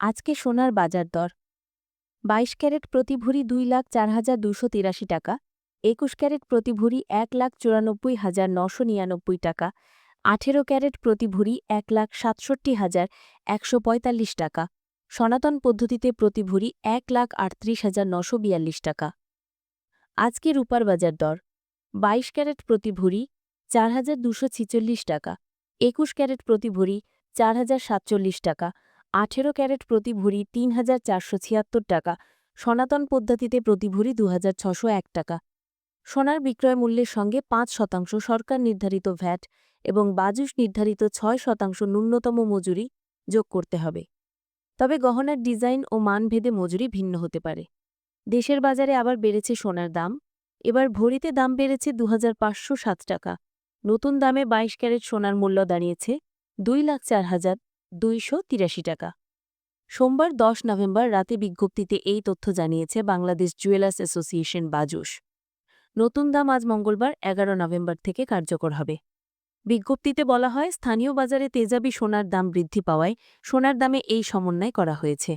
আজকে সোনার বাজার দর। বাইশ ক্যারেট প্রতি ভরি দুই লাখ চার হাজার দুশো তিরাশি টাকা, একুশ ক্যারেট প্রতি ভরি এক লাখ চুরানব্বই হাজার নশো নিরানব্বই টাকা, আঠেরো ক্যারেট প্রতি ভরি এক লাখ সাতষট্টি হাজার একশো পঁয়তাল্লিশ টাকা, সনাতন পদ্ধতিতে প্রতি ভরি এক লাখ আটত্রিশ হাজার নশো বিয়াল্লিশ টাকা। আজকে রূপার বাজার দর। বাইশ ক্যারেট প্রতি ভরি চার হাজার দুশো ছিচল্লিশ টাকা, একুশ ক্যারেট প্রতি ভরি চার হাজার সাতচল্লিশ টাকা আঠেরো ক্যারেট প্রতি ভরি তিন হাজার চারশো ছিয়াত্তর টাকা। সনাতন পদ্ধতিতে প্রতি ভরি দু টাকা। সোনার বিক্রয় মূল্যের সঙ্গে পাঁচ শতাংশ সরকার নির্ধারিত ভ্যাট এবং বাজুস নির্ধারিত ছয় শতাংশ ন্যূনতম মজুরি যোগ করতে হবে। তবে গহনার ডিজাইন ও মানভেদে মজুরি ভিন্ন হতে পারে। দেশের বাজারে আবার বেড়েছে সোনার দাম। এবার ভরিতে দাম বেড়েছে দু টাকা। নতুন দামে বাইশ ক্যারেট সোনার মূল্য দাঁড়িয়েছে দুই লাখ চার হাজার দুইশো তিরাশি টাকা। সোমবার দশ নভেম্বর রাতে বিজ্ঞপ্তিতে এই তথ্য জানিয়েছে বাংলাদেশ জুয়েলার্স অ্যাসোসিয়েশন বাজুস নতুন দাম আজ মঙ্গলবার, এগারো নভেম্বর থেকে কার্যকর হবে। বিজ্ঞপ্তিতে বলা হয়, স্থানীয় বাজারে তেজাবি সোনার দাম বৃদ্ধি পাওয়ায় সোনার দামে এই সমন্বয় করা হয়েছে।